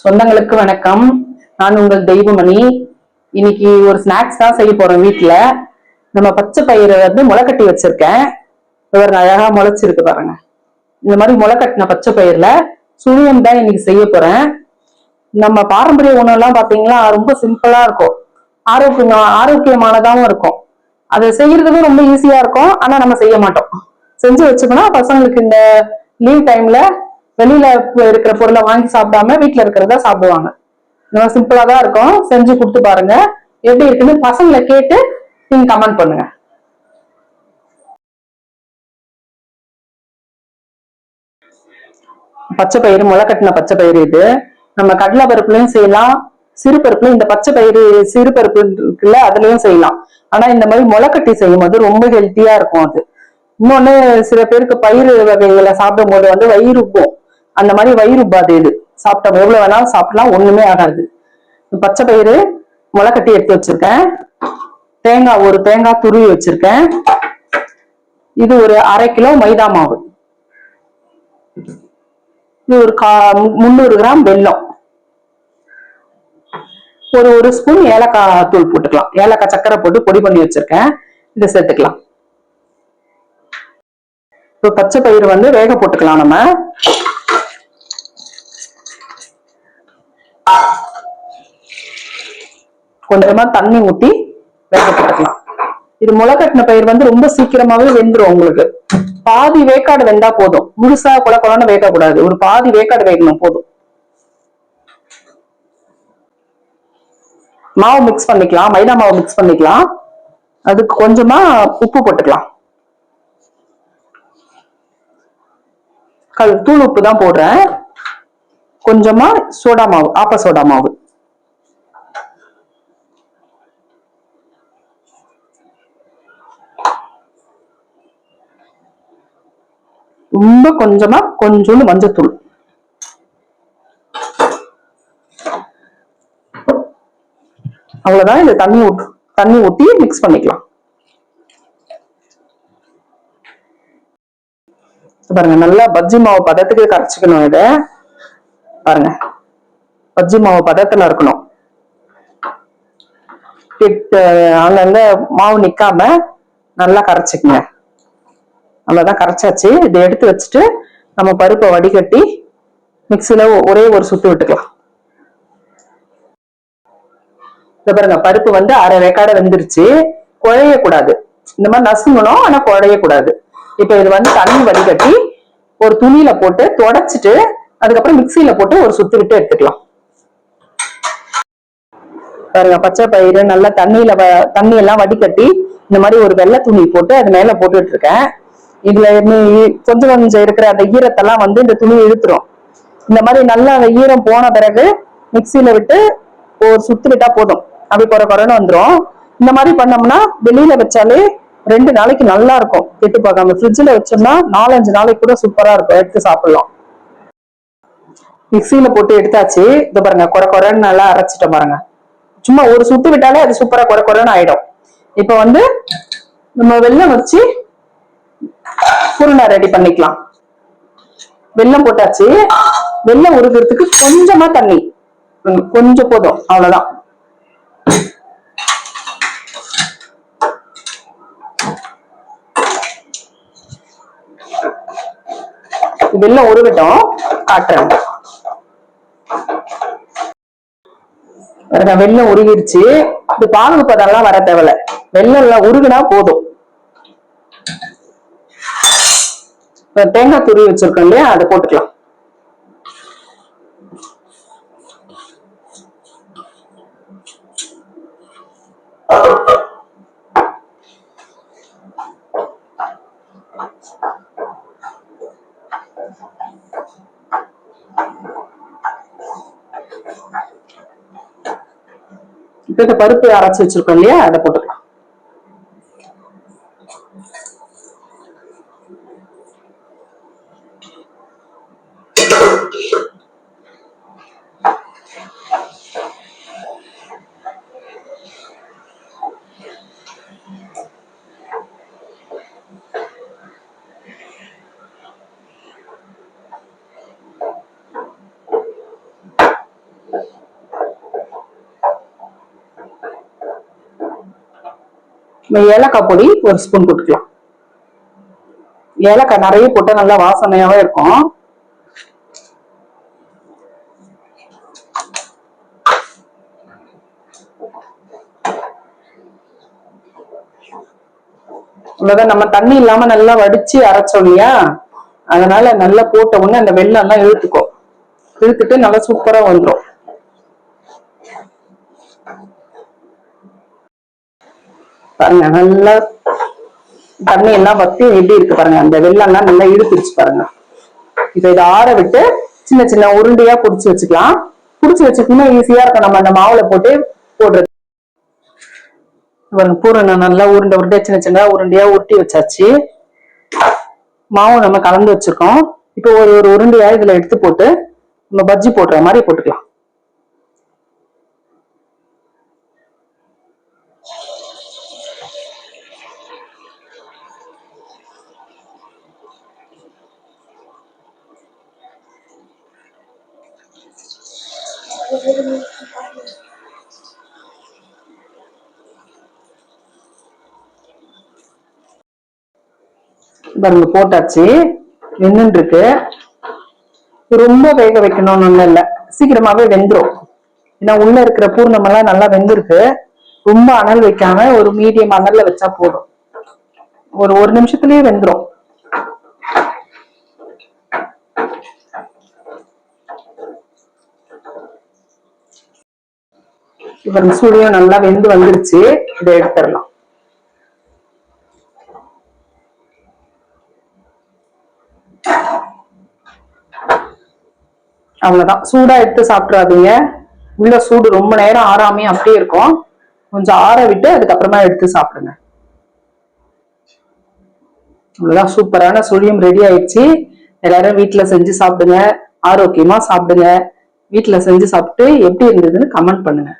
சொந்தங்களுக்கு வணக்கம். நான் உங்கள் தெய்வமணி. இன்னைக்கு ஒரு ஸ்நாக்ஸ் தான் செய்ய போறோம் வீட்டுல நம்ம பச்சை பயிரை வந்து முளைக்கட்டி வச்சிருக்கேன். இவர் அழகா முளைச்சிருக்கு பாருங்க. இந்த மாதிரி முளைக்கட்டின பச்சை பயிர்ல சுழியம் தான் இன்னைக்கு செய்ய போறேன். நம்ம பாரம்பரிய உணவு எல்லாம் பாத்தீங்கன்னா ரொம்ப சிம்பிளா இருக்கும். ஆரோக்கியமா ஆரோக்கியமானதாகவும் இருக்கும். அதை செய்யறதுக்கும் ரொம்ப ஈஸியா இருக்கும். ஆனா நம்ம செய்ய மாட்டோம். செஞ்சு வச்சுக்கணும். பசங்களுக்கு இந்த லீவ் டைம்ல வெளியில இருக்கிற பொருளை வாங்கி சாப்பிடாம வீட்ல இருக்கிறதா சாப்பிடுவாங்க. நம்ம சிம்பிளா தான் இருக்கும். செஞ்சு கொடுத்து பாருங்க. எப்படி இருக்குன்னு பசங்களை கேட்டு நீங்க கமெண்ட் பண்ணுங்க. பச்சை பயிறு முளை கட்டின பச்சை பயிறு இது. நம்ம கடலை பருப்புலயும் செய்யலாம். சிறு பருப்புல இந்த பச்சை பயிறு சிறு பருப்பு இருக்குல்ல அதுலயும் செய்யலாம். ஆனா இந்த மாதிரி முளைக்கட்டி செய்யும் போது ரொம்ப ஹெல்த்தியா இருக்கும் அது. இன்னொன்னு சில பேருக்கு பயிறு வகைகளை சாப்பிடும் போது வந்து வயிறு உப்பும். அந்த மாதிரி வயிறு உபாதை இது. சாப்பிட்டோம். எவ்வளவு வேணாலும் சாப்பிடலாம். ஒண்ணுமே ஆகாது. பச்சை பயிறு முளைக்கட்டி எடுத்து வச்சிருக்கேன். தேங்காய் ஒரு தேங்காய் துருவி வச்சிருக்கேன். இது ஒரு அரை கிலோ மைதா மாவு. இது ஒரு கா முந்நூறு கிராம் வெல்லம். ஒரு ஒரு ஸ்பூன் ஏலக்காய் தூள் போட்டுக்கலாம். ஏலக்காய் சக்கரை போட்டு பொடி பண்ணி வச்சிருக்கேன். இதை சேர்த்துக்கலாம். இப்போ பச்சை பயிறு வந்து வேக போட்டுக்கலாம் நம்ம. கொஞ்சமா தண்ணி ஊத்தி வேக போட்டுக்கலாம் இது முளை கட்டின பயிர் வந்து ரொம்ப சீக்கிரமாவே வெந்துடும் உங்களுக்கு. பாதி வேக்காடு வெந்தா போதும். முழுசா குல குலன்னு வேகக்கூடாது. ஒரு பாதி வேக்காடு வேகணும் போதும். மாவு மிக்ஸ் பண்ணிக்கலாம். மைதா மாவு மிக்ஸ் பண்ணிக்கலாம். அதுக்கு கொஞ்சமா உப்பு போட்டுக்கலாம். கல் தூள் உப்பு தான் போடுறேன். கொஞ்சமா சோடா மாவு ஆப்ப சோடா மாவு. ரொம்ப கொஞ்சமா கொஞ்சோண்டு மஞ்சத்தூள். அவ்வளவுதான் இந்த தண்ணி ஊத் தண்ணி ஊத்தி மிக்ஸ் பண்ணிக்கலாம். பாருங்க நல்லா பஜ்ஜி மாவு பதத்துக்கு கரைச்சிக்கணும் இதை. பாருங்க. பஜ்ஜி மாவு பதத்துல இருக்கணும். அங்கங்க மாவு நிக்காம நல்லா கரைச்சிக்கங்க. அவ்வளவுதான் கரைச்சாச்சு. இதை எடுத்து வச்சுட்டு நம்ம பருப்பை வடிகட்டி மிக்சியில ஒரே ஒரு சுத்து விட்டுக்கலாம். இந்த பாருங்க. பருப்பு வந்து அரை வேக்காட வெந்துருச்சு. குழைய கூடாது இந்த மாதிரி நசுங்கணும் ஆனா குழைய கூடாது இப்ப இது வந்து தண்ணி வடிகட்டி ஒரு துணியில போட்டு தொடச்சிட்டு அதுக்கப்புறம் மிக்சியில போட்டு ஒரு சுத்து விட்டு எடுத்துக்கலாம். பாருங்க பச்சை பயிறு நல்லா தண்ணியில வ- தண்ணி எல்லாம் வடிகட்டி இந்த மாதிரி ஒரு வெள்ளை துணி போட்டு அது மேல போட்டுட்டு இருக்கேன் இதுல நீ கொஞ்சம் கொஞ்சம் இருக்கிற அந்த ஈரத்தெல்லாம் வந்து இந்த துணி இழுத்துரும். இந்த மாதிரி நல்லா அந்த ஈரம் போன பிறகு மிக்சியில விட்டு ஒரு சுத்து விட்டா போதும். அப்படி குறை குறைன்னு வந்துடும் இந்த மாதிரி பண்ணோம்னா வெளியில வச்சாலே ரெண்டு நாளைக்கு நல்லா இருக்கும். கெட்டு பார்க்காம ஃப்ரிட்ஜில் வச்சோம்னா நாலஞ்சு நாளைக்கு கூட சூப்பரா இருக்கும். எடுத்து சாப்பிடலாம். மிக்சியில போட்டு எடுத்தாச்சு. இது பாருங்க குறை குறைன்னு நல்லா அரைச்சிட்டோம் பாருங்க. சும்மா ஒரு சுத்து விட்டாலே அது சூப்பரா குறை குறைன்னு ஆயிடும். இப்போ வந்து நம்ம வெல்லம் வச்சு குருணை ரெடி பண்ணிக்கலாம். வெல்லம் போட்டாச்சு. வெல்லம் உருகிறதுக்கு கொஞ்சமா தண்ணி. கொஞ்சம் போதும் அவ்வளவுதான். வெல்லம் உருகட்டும் காட்டுறேன். பாருங்க, வெள்ளம் உருகிடுச்சு அது பாகு பதம்லாம் வர தேவையில்ல. வெள்ளம் எல்லாம் உருகுனா போதும். தேங்காய் துருவி வச்சிருக்கோம் இல்லையா அதை போட்டுக்கலாம். இப்ப இந்த பருப்பு அரைச்சு வச்சிருக்கோம் இல்லையா? அதை போட்டுக்கலாம். நம்ம ஏலக்காய் பொடி ஒரு ஸ்பூன் போட்டுக்கலாம். ஏலக்காய் நிறைய போட்டா நல்லா வாசனையாவே இருக்கும். நம்ம தண்ணி இல்லாம நல்லா வடிச்சு அரைச்சோம் இல்லையா? அதனால நல்லா போட்ட உடனே அந்த வெள்ளம் எல்லாம் இழுத்துக்கும். இழுத்துட்டு நல்லா சூப்பரா வந்துடும் பாருங்க நல்லா தண்ணி எல்லாம் வத்தி எப்படி இருக்கு பாருங்க அந்த வெள்ளம் எல்லாம் நல்லா இழுத்துருச்சு பாருங்க. இப்ப இதை ஆற விட்டு சின்ன சின்ன உருண்டையா புடிச்சு வச்சுக்கலாம். புடிச்சு வச்சுக்கணும்னா ஈஸியா இருக்கும். நம்ம அந்த மாவுல போட்டு போடுறது. பாருங்க பூரணம் நல்லா உருண்டை உருண்டை சின்ன சின்ன உருண்டையா உருட்டி வச்சாச்சு. மாவு நம்ம கலந்து வச்சிருக்கோம். இப்போ ஒரு ஒரு உருண்டையா இதுல எடுத்து போட்டு நம்ம பஜ்ஜி போடுற மாதிரி போட்டுக்கலாம். பாருங்க போட்டாச்சு. வெந்துன்னு இருக்கு ரொம்ப வேக வைக்கணும்னு ஒண்ணும் இல்ல. சீக்கிரமாவே வெந்துரும். ஏன்னா உள்ள இருக்கிற பூர்ணமெல்லாம் நல்லா வெந்திருக்கு. ரொம்ப அனல் வைக்காம ஒரு மீடியம் அனல்ல வச்சா போதும். ஒரு ஒரு நிமிஷத்துலயே வெந்துரும். இவர் சூழியம் நல்லா வெந்து வந்துருச்சு. இதை எடுத்துடலாம். அவ்வளவுதான். சூடா எடுத்து சாப்பிட்றாதீங்க உள்ள சூடு ரொம்ப நேரம் ஆறாமே அப்படியே இருக்கும். கொஞ்சம் ஆற விட்டு அதுக்கப்புறமா எடுத்து சாப்பிடுங்க. அவ்வளவுதான். சூப்பரான சுழியம் ரெடி ஆயிடுச்சு. எல்லாரும் வீட்டுல செஞ்சு சாப்பிடுங்க. ஆரோக்கியமா சாப்பிடுங்க. வீட்டுல செஞ்சு சாப்பிட்டு எப்படி இருந்ததுன்னு கமெண்ட் பண்ணுங்க.